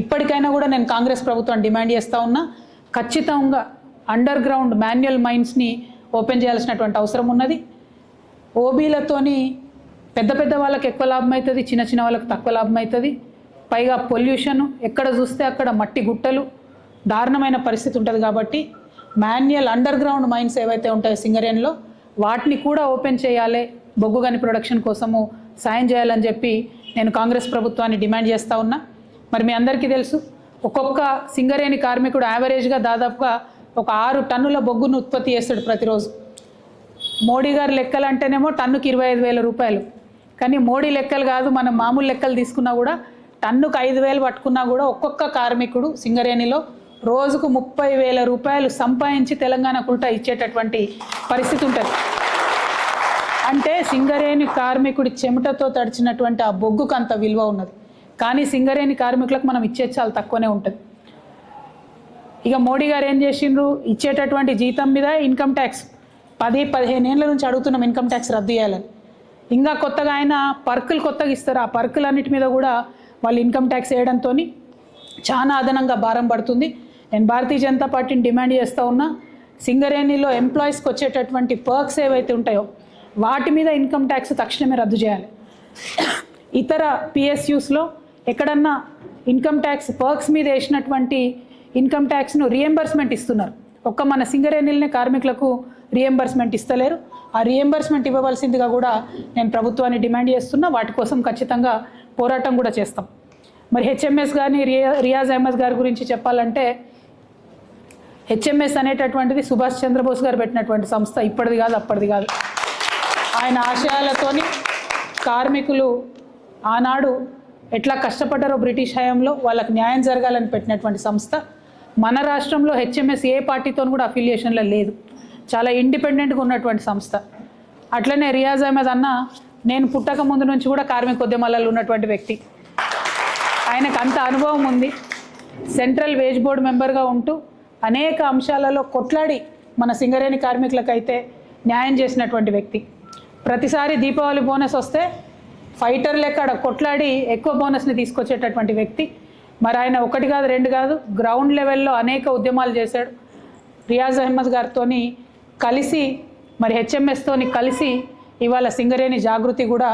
ఇప్పటికైనా కూడా నేను కాంగ్రెస్ ప్రభుత్వం డిమాండ్ చేస్తూ ఉన్నా ఖచ్చితంగా అండర్ గ్రౌండ్ మాన్యువల్ మైన్స్ని ఓపెన్ చేయాల్సినటువంటి అవసరం ఉన్నది. ఓబీలతోని పెద్ద పెద్ద వాళ్ళకి ఎక్కువ లాభం అవుతుంది చిన్న చిన్న వాళ్ళకి తక్కువ లాభం అవుతుంది పైగా పొల్యూషన్ ఎక్కడ చూస్తే అక్కడ మట్టి గుట్టలు దారుణమైన పరిస్థితి ఉంటుంది కాబట్టి మాన్యువల్ అండర్ గ్రౌండ్ మైన్స్ ఏవైతే ఉంటాయో సింగరేన్లో వాటిని కూడా ఓపెన్ చేయాలి బొగ్గు గని ప్రొడక్షన్ కోసము సాయం చేయాలని చెప్పి నేను కాంగ్రెస్ ప్రభుత్వాన్ని డిమాండ్ చేస్తూ ఉన్నా. మరి మీ అందరికీ తెలుసు ఒక్కొక్క సింగరేణి కార్మికుడు యావరేజ్గా దాదాపుగా ఒక ఆరు టన్నుల బొగ్గును ఉత్పత్తి చేస్తాడు ప్రతిరోజు. మోడీ గారి లెక్కలు అంటేనేమో టన్నుకి ఇరవై ఐదు వేల రూపాయలు. కానీ మోడీ లెక్కలు కాదు మనం మామూలు లెక్కలు తీసుకున్నా కూడా టన్నుకు ఐదు వేలు పట్టుకున్నా కూడా ఒక్కొక్క కార్మికుడు సింగరేణిలో రోజుకు ముప్పై వేల రూపాయలు సంపాదించి తెలంగాణ ఉల్టా ఇచ్చేటటువంటి పరిస్థితి ఉంటుంది. అంటే సింగరేణి కార్మికుడి చెమటతో తడిచినటువంటి ఆ బొగ్గుకు అంత విలువ ఉన్నది. కానీ సింగరేణి కార్మికులకు మనం ఇచ్చేది చాలా తక్కువనే ఉంటుంది. ఇక మోడీ గారు ఏం చేసిండ్రు? ఇచ్చేటటువంటి జీతం మీద ఇన్కమ్ ట్యాక్స్. పది పదిహేను ఏళ్ళ నుంచి అడుగుతున్నాం ఇన్కమ్ ట్యాక్స్ రద్దు చేయాలని. ఇంకా కొత్తగా ఆయన పర్కులు కొత్తగా ఇస్తారు. ఆ పర్కులన్నిటి మీద కూడా వాళ్ళు ఇన్కమ్ ట్యాక్స్ వేయడంతో చాలా అదనంగా భారం పడుతుంది. నేను భారతీయ జనతా పార్టీని డిమాండ్ చేస్తూ ఉన్నా సింగరేణిలో ఎంప్లాయీస్కి వచ్చేటటువంటి పర్క్స్ ఏవైతే ఉంటాయో వాటి మీద ఇన్కమ్ ట్యాక్స్ తక్షణమే రద్దు చేయాలి. ఇతర పిఎస్యూస్లో ఎక్కడన్నా ఇన్కమ్ ట్యాక్స్ పర్క్స్ మీద వేసినటువంటి ఇన్కమ్ ట్యాక్స్ను రియంబర్స్మెంట్ ఇస్తున్నారు. ఒక్క మన సింగరేణిలనే కార్మికులకు రియంబర్స్మెంట్ ఇస్తలేరు. ఆ రియంబర్స్మెంట్ ఇవ్వవలసిందిగా కూడా నేను ప్రభుత్వాన్ని డిమాండ్ చేస్తున్నా. వాటి కోసం ఖచ్చితంగా పోరాటం కూడా చేస్తాం. మరి హెచ్ఎంఎస్ కానీ రియా రియాజ్ అహ్మద్ గారి గురించి చెప్పాలంటే హెచ్ఎంఎస్ అనేటటువంటిది సుభాష్ చంద్రబోస్ గారు పెట్టినటువంటి సంస్థ. ఇప్పటిది కాదు అప్పటిది కాదు. ఆయన ఆశయాలతోని కార్మికులు ఆనాడు ఎట్లా కష్టపడ్డారో బ్రిటిష్ హయాంలో వాళ్ళకి న్యాయం జరగాలని పెట్టినటువంటి సంస్థ. మన రాష్ట్రంలో హెచ్ఎంఎస్ ఏ పార్టీతో కూడా అఫిలియేషన్లో లేదు. చాలా ఇండిపెండెంట్గా ఉన్నటువంటి సంస్థ. అట్లనే రియాజ్ అహ్మద్ అన్న నేను పుట్టక ముందు నుంచి కూడా కార్మిక ఉద్యమాలలో ఉన్నటువంటి వ్యక్తి. ఆయనకు అంత అనుభవం ఉంది. సెంట్రల్ వేజ్ బోర్డు మెంబర్గా ఉంటూ అనేక అంశాలలో కొట్లాడి మన సింగరేణి కార్మికులకైతే న్యాయం చేసినటువంటి వ్యక్తి. ప్రతిసారి దీపావళి బోనస్ వస్తే ఫైటర్ లెక్క కొట్లాడి ఎక్కువ బోనస్ని తీసుకొచ్చేటటువంటి వ్యక్తి. మరి ఆయన ఒకటి కాదు రెండు కాదు గ్రౌండ్ లెవెల్లో అనేక ఉద్యమాలు చేశాడు. రియాజ్ అహ్మద్ గారితోని కలిసి మరి హెచ్ఎంఎస్తోని కలిసి ఇవాళ సింగరేణి జాగృతి కూడా